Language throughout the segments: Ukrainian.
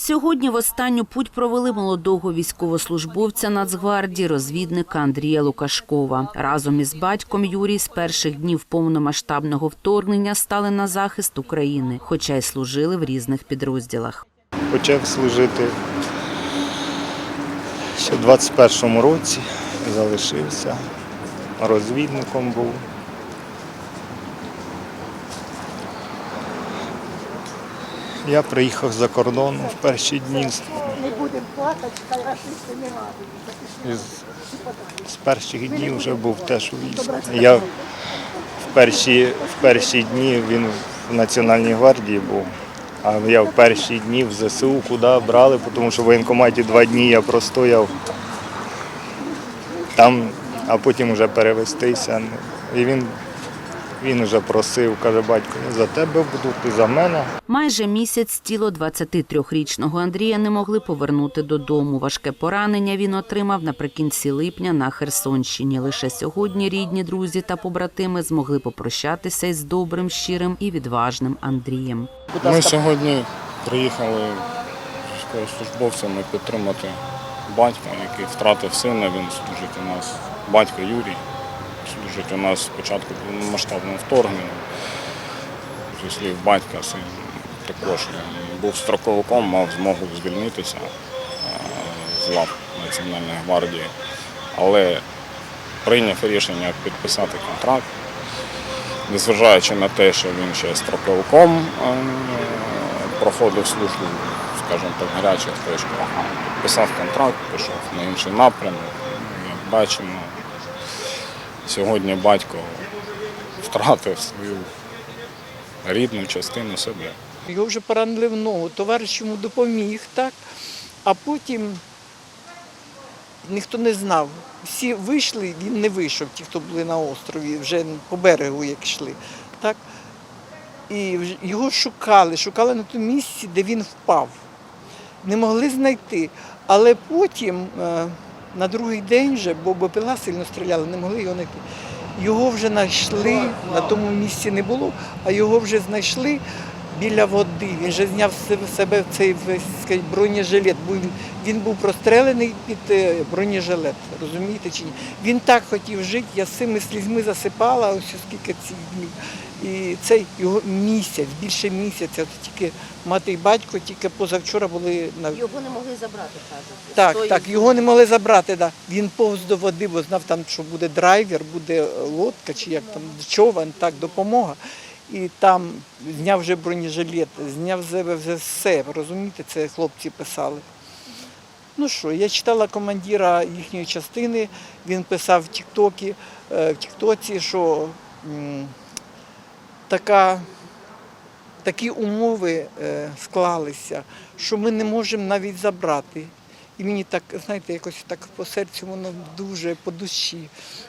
Сьогодні в останню путь провели молодого військовослужбовця Нацгвардії, розвідника Андрія Лукашкова. Разом із батьком Юрій з перших днів повномасштабного вторгнення стали на захист України, хоча й служили в різних підрозділах. Почав служити ще в 21-му році, залишився, розвідником був. Я приїхав за кордону в перші дні. Не будемо плакати, хай расисти не радують. З перших днів вже був теж у війську. Я в перші, в перші дні він в Національній гвардії був, а я в перші дні в ЗСУ куди брали, тому що в воєнкоматі два дні я простояв там, а потім вже перевестися. І він, він вже просив, каже, батько, я за тебе буду, ти за мене. Майже місяць тіло 23-річного Андрія не могли повернути додому. Важке поранення він отримав наприкінці липня на Херсонщині. Лише сьогодні рідні, друзі та побратими змогли попрощатися із добрим, щирим і відважним Андрієм. Ми сьогодні приїхали з військовослужбовцями підтримати батька, який втратив сина. Він служить у нас, батько Юрій, служить у нас з початку масштабного вторгнення. Зі слів батька, син також був строковиком, мав змогу звільнитися е, з лав Національної гвардії, але прийняв рішення підписати контракт незважаючи на те, що він ще строковиком е, проходив службу, скажімо так, гарячих точках, підписав контракт, пішов на інший напрямок. Як бачимо, сьогодні батько втратив свою рідну частину себе. Його вже поранили в ногу, товариш йому допоміг, так? А потім ніхто не знав. Всі вийшли, він не вийшов, ті, хто були на острові, вже по берегу як йшли. Так? І його шукали, шукали на тому місці, де він впав. Не могли знайти. Але потім, е, на другий день вже, бо пила, сильно стріляли, не могли його знайти. Його вже знайшли, на тому місці не було, а його вже знайшли біля води. Він вже зняв з себе- цей весь бронежилет. бо Він, був прострелений під е, бронежилет, розумієте чи ні? Він так хотів жити, я з цими слізьми засипала, ось скільки цих днів. І цей його місяць, більше місяця, тільки мати і батько, тільки позавчора були на Його не могли забрати, кажуть. так, так, його не могли забрати. Да. Він повз до води, бо знав там, що буде драйвер, буде лодка чи як там човен, так, допомога. І там зняв вже бронежилет, зняв себе вже все. Розумієте, це хлопці писали. Ну що, я читала командира їхньої частини, він писав в Тіктокі, е, в Тіктоці, що така, такі умови е, склалися, що ми не можемо навіть забрати. І мені так, знаєте, якось так по серцю воно дуже по душі.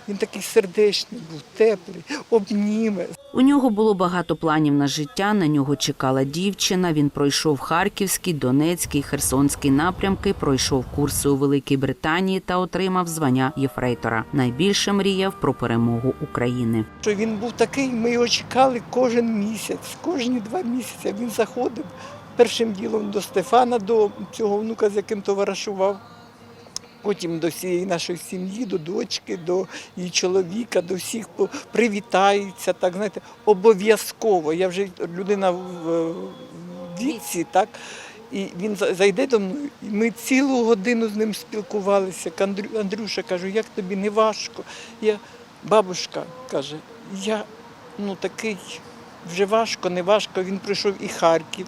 Він такий сердечний був, теплий, обніме. У нього було багато планів на життя. На нього чекала дівчина. Він пройшов Харківський, Донецький, Херсонський напрямки, пройшов курси у Великій Британії та отримав звання єфрейтора. Найбільше мріяв про перемогу України. Що він був такий, ми його чекали кожен місяць, кожні два місяці він заходив першим ділом до Стефана, до цього внука, з яким товаришував. Потім до всієї нашої сім'ї, до дочки, до її чоловіка, до всіх привітається, так знаєте, обов'язково. Я вже людина в віці, так. І він зайде до мною, і ми цілу годину з ним спілкувалися. Андрю, Андрюша кажу, як тобі не важко? Я, бабушка каже, я ну такий вже важко, не важко. Він пройшов і Харків,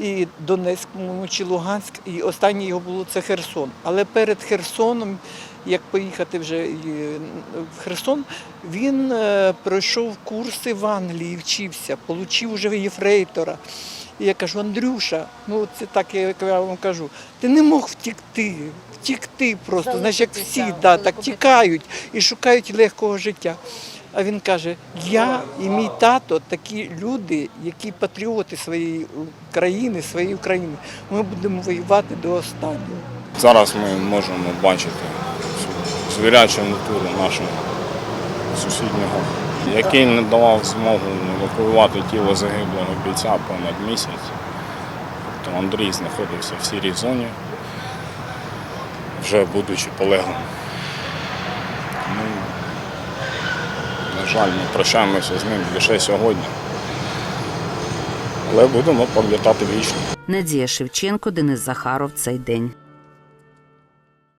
і Донецьк, по-моєму, чи Луганськ, і останнє його було це Херсон. Але перед Херсоном, як поїхати вже в Херсон, він е, пройшов курси в Англії, вчився, отримав вже єфрейтора. І я кажу, Андрюша, ну це так як я вам кажу, ти не мог втікти, втікти просто, знаєш, як всі да, так тікають і шукають легкого життя. А він каже: я і мій тато такі люди, які патріоти своєї країни, своєї України. Ми будемо воювати до останнього. Зараз ми можемо бачити звірячу натуру нашого сусіднього, який не давав змогу евакуювати тіло загиблого бійця понад місяць. то Андрій знаходився в сірій зоні, вже будучи полеглим. Тому, на жаль, ми прощаємося з ним лише сьогодні. Але будемо пам'ятати вічно. Надія Шевченко, Денис Захаров. Цей день.